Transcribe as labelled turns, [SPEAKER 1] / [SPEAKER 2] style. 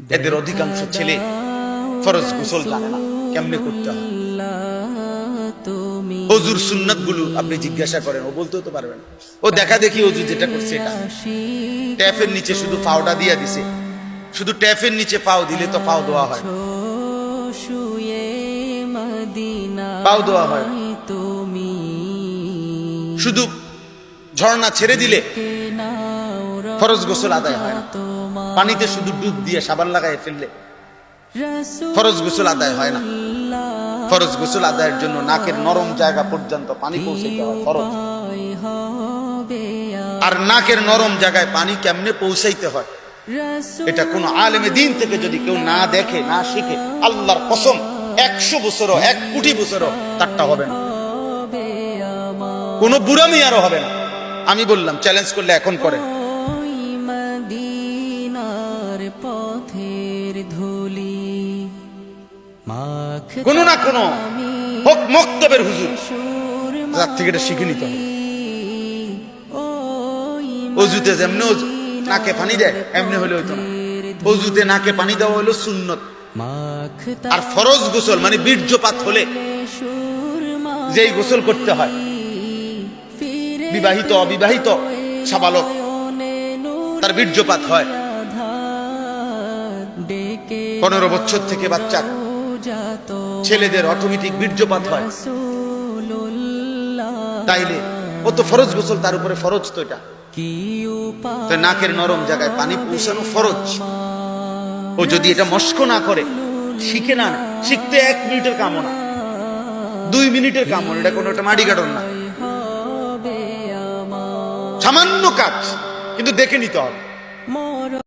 [SPEAKER 1] এদের অধিকাংশ ছেলে ফরজ গোসল জানে না। কেমনে করতে হয়? অজুর সুন্নাতগুলো আপনি জিজ্ঞাসা করেন, ও বলতেও তো পারবেন ও দেখা দেখি অজু যেটা করছে এটা। ট্যাপের নিচে শুধু পাওটা দিয়া দিছে। শুধু ট্যাপের নিচে পাও দিলে তো পাও দেওয়া হয়। পাও দেওয়া হয়। শুধু ঝর্ণা ছেড়ে দিলে ফরজ গোসল আদায় হয় পানিতে শুধু ডুব দিয়ে সাবান লাগায় ফেললে ফরজ গোসল আদায় হয় না। ফরজ গোসল আদায়ের জন্য নাকের নরম জায়গা পর্যন্ত পানি পৌঁছাইতে হয় ফরজ। আর নাকের নরম জায়গায় পানি কেমনে পৌঁছাইতে হয়? এটা কোন আলেমে দিন থেকে যদি কেউ না দেখে না শিখে আল্লাহর কসম একশো বছরও এক কোটি বছরও তারটা হবে না। কোনো বুড়ামি আরও হবে না। আমি বললাম চ্যালেঞ্জ করলে এখন করেন।
[SPEAKER 2] পথের ধুলি।
[SPEAKER 1] কোনো না কোনো হোক মক্তবের হুজুর। তার থেকে এটা শিখে নিতে হবে। অজুতে যেমনি নাকে পানি দেয় এমনি হলে হইতো না। অজুতে নাকে পানি দেওয়া হলো সুন্নত। আর ফরজ গোসল মানে বীর্যপাত হলে যেই গোসল করতে হয় বিবাহিত অবিবাহিত সাবালক তার বীর্যপাত হয়। পনেরো বছর থেকে বাচ্চা। ছেলেদের অটোমেটিক বীর্যপাত হয়। তাইলে ও তো ফরজ গোসল তার উপরে ফরজ তো এটা। তো নাকের নরম জায়গায় পানি পৌঁছানো ফরজ। ও যদি এটা মস্ক না করে শিখে না শিখতে এক মিনিটের কামনা। দুই মিনিটের কামও না, এটা কোনো একটা মাটি কাটন না সামান্য কাজ কিন্তু দেখে নিতে হবে।